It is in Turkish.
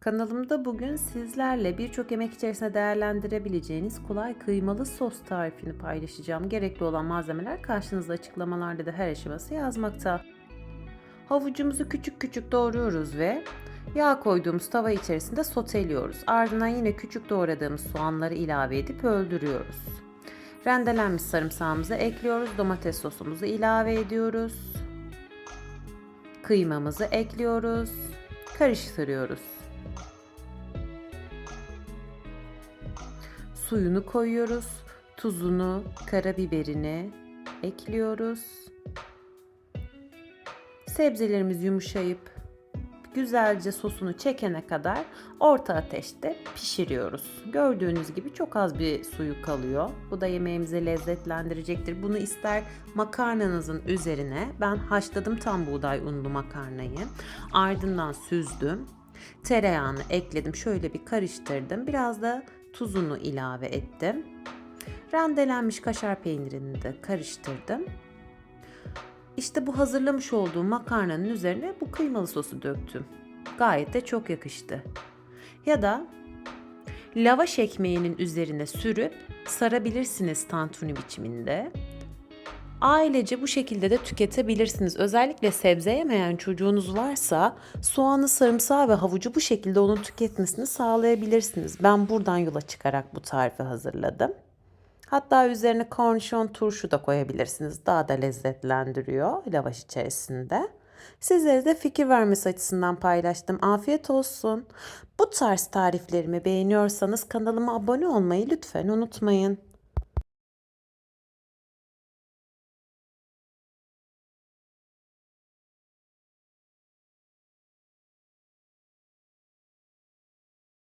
Kanalımda bugün sizlerle birçok yemek içerisinde değerlendirebileceğiniz kolay kıymalı sos tarifini paylaşacağım. Gerekli olan malzemeler karşınızda açıklamalarda da her aşaması yazmakta. Havucumuzu küçük küçük doğruyoruz ve yağ koyduğumuz tava içerisinde soteliyoruz. Ardından yine küçük doğradığımız soğanları ilave edip öldürüyoruz. Rendelenmiş sarımsağımızı ekliyoruz. Domates sosumuzu ilave ediyoruz. Kıymamızı ekliyoruz. Karıştırıyoruz. Suyunu koyuyoruz. Tuzunu, karabiberini ekliyoruz. Sebzelerimiz yumuşayıp güzelce sosunu çekene kadar orta ateşte pişiriyoruz. Gördüğünüz gibi çok az bir suyu kalıyor. Bu da yemeğimizi lezzetlendirecektir. Bunu ister makarnanızın üzerine ben haşladım tam buğday unlu makarnayı. Ardından süzdüm. Tereyağını ekledim. Şöyle bir karıştırdım. Biraz da tuzunu ilave ettim. Rendelenmiş kaşar peynirini de karıştırdım. İşte bu hazırlamış olduğum makarnanın üzerine bu kıymalı sosu döktüm. Gayet de çok yakıştı. Ya da lavaş ekmeğinin üzerine sürüp sarabilirsiniz tantuni biçiminde. Ailece bu şekilde de tüketebilirsiniz. Özellikle sebze yemeyen çocuğunuz varsa soğanı, sarımsağı ve havucu bu şekilde onun tüketmesini sağlayabilirsiniz. Ben buradan yola çıkarak bu tarifi hazırladım. Hatta üzerine kornişon turşu da koyabilirsiniz. Daha da lezzetlendiriyor lavaş içerisinde. Sizlere de fikir vermesi açısından paylaştım. Afiyet olsun. Bu tarz tariflerimi beğeniyorsanız kanalıma abone olmayı lütfen unutmayın.